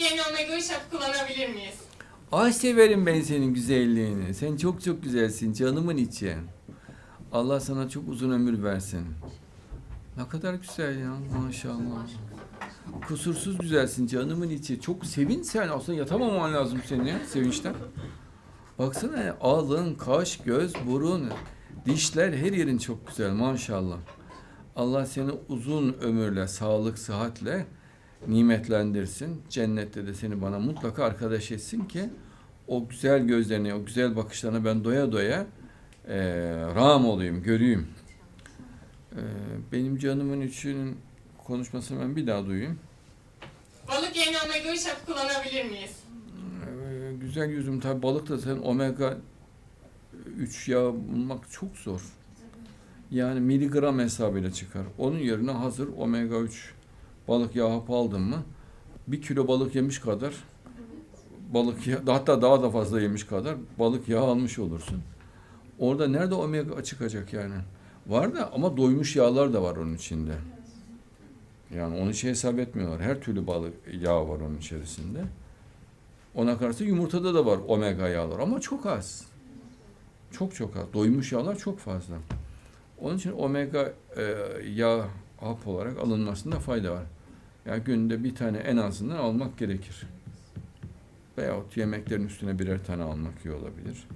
Yerine omega 3 hapı kullanabilir miyiz? Ay severim ben senin güzelliğini. Sen çok çok güzelsin canımın içi. Allah sana çok uzun ömür versin. Ne kadar güzel ya maşallah. Kusursuz güzelsin canımın içi. Çok sevin sen. Aslında yatamaman lazım senin ya sevinçten. Baksana ya, alın, kaş, göz, burun, dişler her yerin çok güzel maşallah. Allah seni uzun ömürle, sağlık, sıhhatle nimetlendirsin. Cennette de seni bana mutlaka arkadaş etsin ki o güzel gözlerine, o güzel bakışlarına ben doya doya eee ram olayım, göreyim. Eee, benim canımın için konuşmasını ben bir daha duyayım. Balık yerine omega 3 hapı kullanabilir miyiz? Ee, güzel yüzüm tabi balık da sen omega 3 yağ bulmak çok zor. Yani miligram hesabıyla çıkar. Onun yerine hazır omega 3 balık yağı hapı aldın mı bir kilo balık yemiş kadar balık yağı, hatta daha da fazla yemiş kadar balık yağı almış olursun. Orada nerede omega çıkacak yani? Var da ama doymuş yağlar da var onun içinde. Yani onu hiç hesap etmiyorlar. Her türlü balık yağı var onun içerisinde. Ona karşı yumurtada da var omega yağlar ama çok az. Çok çok az. Doymuş yağlar çok fazla. Onun için omega e, yağ hap olarak alınmasında fayda var. Yani günde bir tane en azından almak gerekir. Veyahut yemeklerin üstüne birer tane almak iyi olabilir.